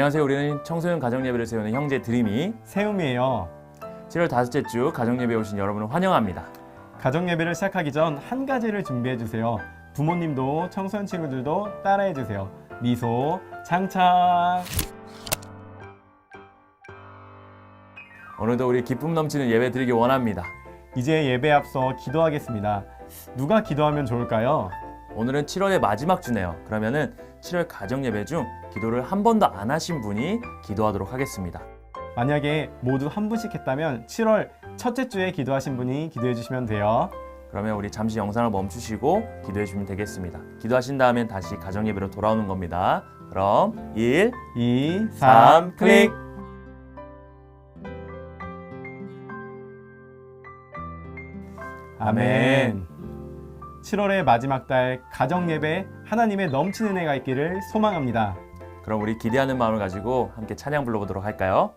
안녕하세요. 우리는 청소년 가정 예배를 세우는 형제 드림이 세움이에요. 7월 다섯째 주 가정 예배 오신 여러분을 환영합니다. 가정 예배를 시작하기 전 한 가지를 준비해 주세요. 부모님도 청소년 친구들도 따라해 주세요. 미소 장착. 오늘도 우리 기쁨 넘치는 예배 드리기 원합니다. 이제 예배 앞서 기도하겠습니다. 누가 기도하면 좋을까요? 오늘은 7월의 마지막 주네요. 그러면은 7월 가정 예배 중 기도를 한 번도 안 하신 분이 기도하도록 하겠습니다. 만약에 모두 한 분씩 했다면 7월 첫째 주에 기도하신 분이 기도해 주시면 돼요. 그러면 우리 잠시 영상을 멈추시고 기도해 주시면 되겠습니다. 기도하신 다음엔 다시 가정 예배로 돌아오는 겁니다. 그럼 1, 2, 3, 3, 클릭! 아멘. 7월의 마지막 달 가정 예배 하나님의 넘치는 은혜가 있기를 소망합니다. 그럼 우리 기대하는 마음을 가지고 함께 찬양 불러보도록 할까요?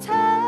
찬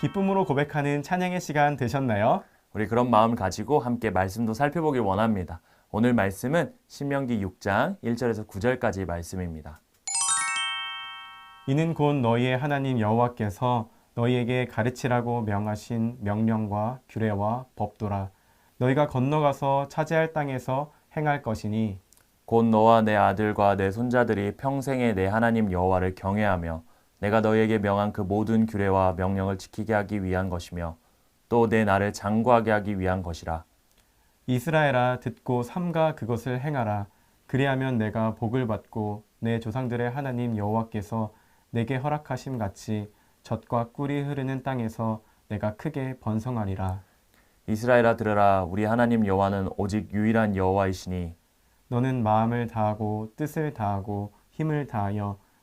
기쁨으로 고백하는 찬양의 시간 되셨나요? 우리 그런 마음 가지고 함께 말씀도 살펴보길 원합니다. 오늘 말씀은 신명기 6장 1절에서 9절까지 말씀입니다. 이는 곧 너희의 하나님 여호와께서 너희에게 가르치라고 명하신 명령과 규례와 법도라 너희가 건너가서 차지할 땅에서 행할 것이니 곧 너와 내 아들과 내 손자들이 평생에 내 하나님 여호와를 경외하며 내가 너희에게 명한 그 모든 규례와 명령을 지키게 하기 위한 것이며 또 내 나를 장구하게 하기 위한 것이라. 이스라엘아 듣고 삼가 그것을 행하라. 그리하면 내가 복을 받고 내 조상들의 하나님 여호와께서 내게 허락하심 같이 젖과 꿀이 흐르는 땅에서 내가 크게 번성하리라. 이스라엘아 들으라. 우리 하나님 여호와는 오직 유일한 여호와이시니 너는 마음을 다하고 뜻을 다하고 힘을 다하여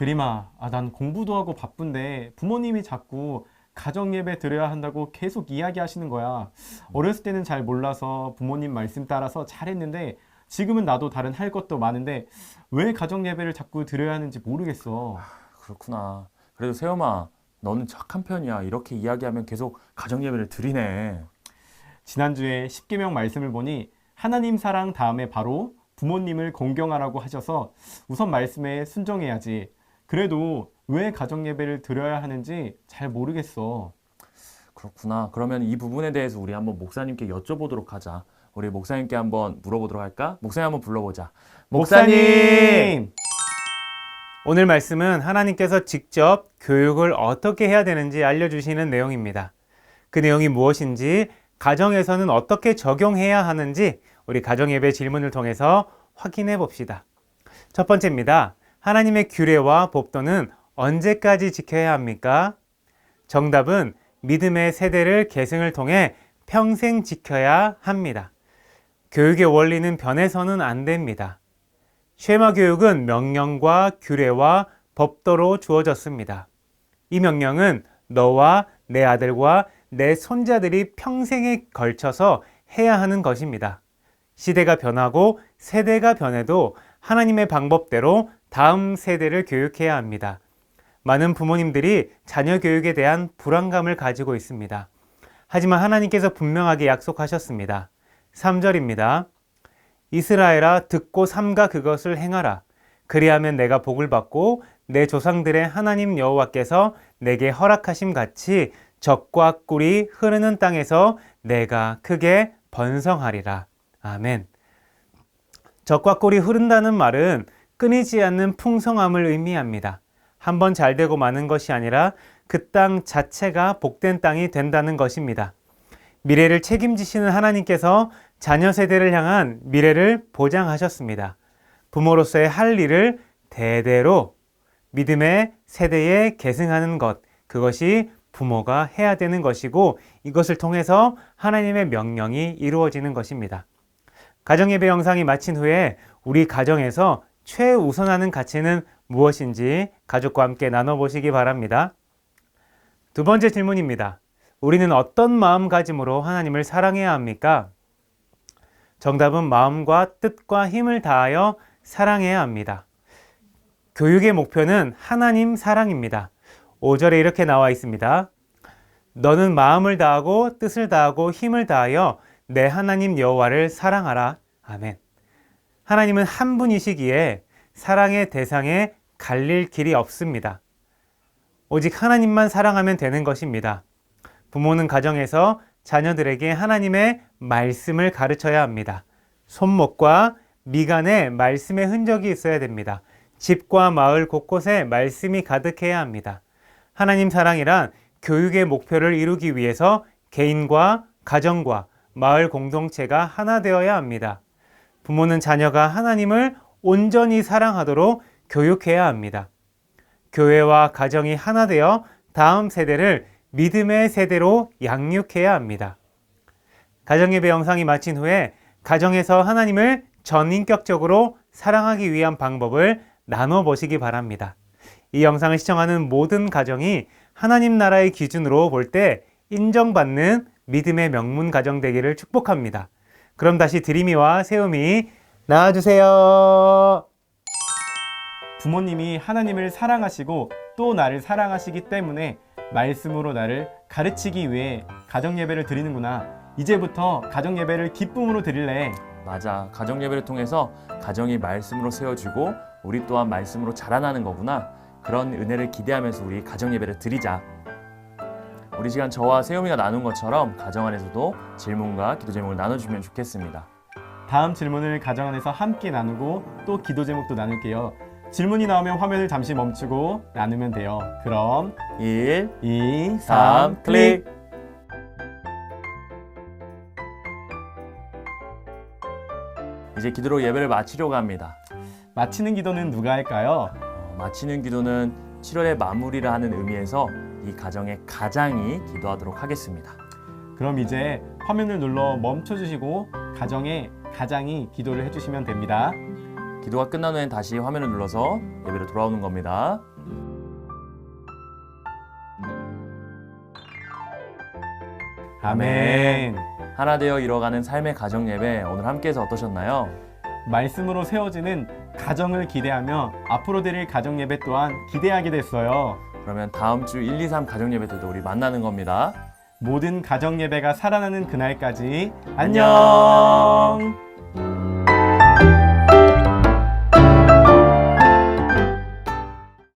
드림아, 아, 난 공부도 하고 바쁜데 부모님이 자꾸 가정 예배 드려야 한다고 계속 이야기하시는 거야. 어렸을 때는 잘 몰라서 부모님 말씀 따라서 잘했는데 지금은 나도 다른 할 것도 많은데 왜 가정 예배를 자꾸 드려야 하는지 모르겠어. 그렇구나. 그래도 세엄아 너는 착한 편이야. 이렇게 이야기하면 계속 가정 예배를 드리네. 지난주에 십계명 말씀을 보니 하나님 사랑 다음에 바로 부모님을 공경하라고 하셔서 우선 말씀에 순종해야지. 그래도 왜 가정 예배를 드려야 하는지 잘 모르겠어. 그렇구나. 그러면 이 부분에 대해서 우리 한번 목사님께 여쭤보도록 하자. 우리 목사님께 한번 물어보도록 할까? 목사님 한번 불러보자. 오늘 말씀은 하나님께서 직접 교육을 어떻게 해야 되는지 알려주시는 내용입니다. 그 내용이 무엇인지, 가정에서는 어떻게 적용해야 하는지 우리 가정예배 질문을 통해서 확인해 봅시다. 첫 번째입니다. 하나님의 규례와 법도는 언제까지 지켜야 합니까? 정답은 믿음의 세대를 계승을 통해 평생 지켜야 합니다. 교육의 원리는 변해서는 안 됩니다. 쉐마 교육은 명령과 규례와 법도로 주어졌습니다. 이 명령은 너와 내 아들과 내 손자들이 평생에 걸쳐서 해야 하는 것입니다. 시대가 변하고 세대가 변해도 하나님의 방법대로 다음 세대를 교육해야 합니다. 많은 부모님들이 자녀 교육에 대한 불안감을 가지고 있습니다. 하지만 하나님께서 분명하게 약속하셨습니다. 3절입니다. 이스라엘아 듣고 삼가 그것을 행하라. 그리하면 내가 복을 받고 내 조상들의 하나님 여호와께서 내게 허락하심 같이 적과 꿀이 흐르는 땅에서 내가 크게 번성하리라. 아멘. 적과 꿀이 흐른다는 말은 끊이지 않는 풍성함을 의미합니다. 한 번 잘 되고 마는 것이 아니라 그 땅 자체가 복된 땅이 된다는 것입니다. 미래를 책임지시는 하나님께서 자녀 세대를 향한 미래를 보장하셨습니다. 부모로서의 할 일을 대대로 믿음의 세대에 계승하는 것, 그것이 부모가 해야 되는 것이고 이것을 통해서 하나님의 명령이 이루어지는 것입니다. 가정예배 영상이 마친 후에 우리 가정에서 최우선하는 가치는 무엇인지 가족과 함께 나눠보시기 바랍니다. 두 번째 질문입니다. 우리는 어떤 마음가짐으로 하나님을 사랑해야 합니까? 정답은 마음과 뜻과 힘을 다하여 사랑해야 합니다. 교육의 목표는 하나님 사랑입니다. 5절에 이렇게 나와 있습니다. 너는 마음을 다하고 뜻을 다하고 힘을 다하여 내 하나님 여호와를 사랑하라. 아멘. 하나님은 한 분이시기에 사랑의 대상에 갈릴 길이 없습니다. 오직 하나님만 사랑하면 되는 것입니다. 부모는 가정에서 자녀들에게 하나님의 말씀을 가르쳐야 합니다. 손목과 미간에 말씀의 흔적이 있어야 됩니다. 집과 마을 곳곳에 말씀이 가득해야 합니다. 하나님 사랑이란 교육의 목표를 이루기 위해서 개인과 가정과 마을 공동체가 하나 되어야 합니다. 부모는 자녀가 하나님을 온전히 사랑하도록 교육해야 합니다. 교회와 가정이 하나 되어 다음 세대를 믿음의 세대로 양육해야 합니다. 가정예배 영상이 마친 후에 가정에서 하나님을 전인격적으로 사랑하기 위한 방법을 나눠 보시기 바랍니다. 이 영상을 시청하는 모든 가정이 하나님 나라의 기준으로 볼 때 인정받는 믿음의 명문 가정 되기를 축복합니다. 그럼 다시 드림이와 세움이 나와주세요. 부모님이 하나님을 사랑하시고 또 나를 사랑하시기 때문에 말씀으로 나를 가르치기 위해 가정 예배를 드리는구나. 이제부터 가정 예배를 기쁨으로 드릴래. 맞아. 가정 예배를 통해서 가정이 말씀으로 세워지고 우리 또한 말씀으로 자라나는 거구나. 그런 은혜를 기대하면서 우리 가정 예배를 드리자. 우리 시간 저와 세움이가 나눈 것처럼 가정 안에서도 질문과 기도 제목을 나눠주면 좋겠습니다. 다음 질문을 가정 안에서 함께 나누고 또 기도 제목도 나눌게요. 질문이 나오면 화면을 잠시 멈추고 나누면 돼요. 그럼 1, 2, 3, 3 클릭. 클릭. 이제 기도로 예배를 마치려고 합니다. 마치는 기도는 누가 할까요? 어, 마치는 기도는 7월의 마무리를 하는 의미에서 이 가정의 가장이 기도하도록 하겠습니다. 그럼 이제 화면을 눌러 멈춰 주시고 가정의 가장이 기도를 해 주시면 됩니다. 기도가 끝난 후엔 다시 화면을 눌러서 예배로 돌아오는 겁니다. 아멘. 하나 되어 이뤄가는 삶의 가정 예배 오늘 함께해서 어떠셨나요? 말씀으로 세워지는 가정을 기대하며 앞으로 드릴 가정 예배 또한 기대하게 됐어요. 그러면 다음 주 1, 2, 3 가정 예배 때도 우리 만나는 겁니다. 모든 가정 예배가 살아나는 그날까지 안녕. 안녕.